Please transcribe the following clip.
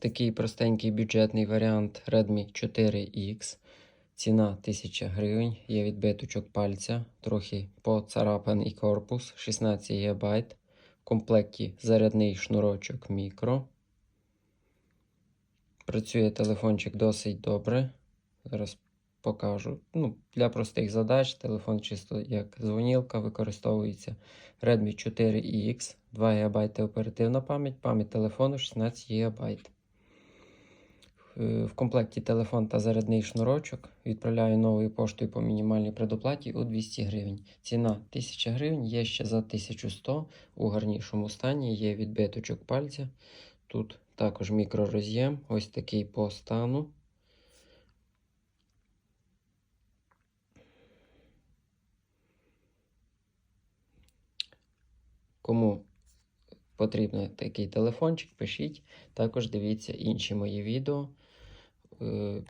Такий простенький бюджетний варіант Redmi 4X. Ціна 1000 гривень. Є відбиточок пальця, трохи поцарапаний корпус, 16 ГБ. В комплекті зарядний шнурочок мікро. Працює телефончик досить добре. Зараз покажу. Ну, для простих задач телефон чисто як дзвонілка використовується. Redmi 4X, 2 ГБ оперативна пам'ять, пам'ять телефону 16 ГБ. Е, В комплекті телефон та зарядний шнурочок. Відправляю новою поштою по мінімальній предоплаті у 200 гривень. Ціна 1000 гривень, є ще за 1100 у гарнішому стані, є відбиточок пальця. Тут також мікророз'єм, ось такий по стану. Кому потрібен такий телефончик, пишіть. Також дивіться інші мої відео. Е,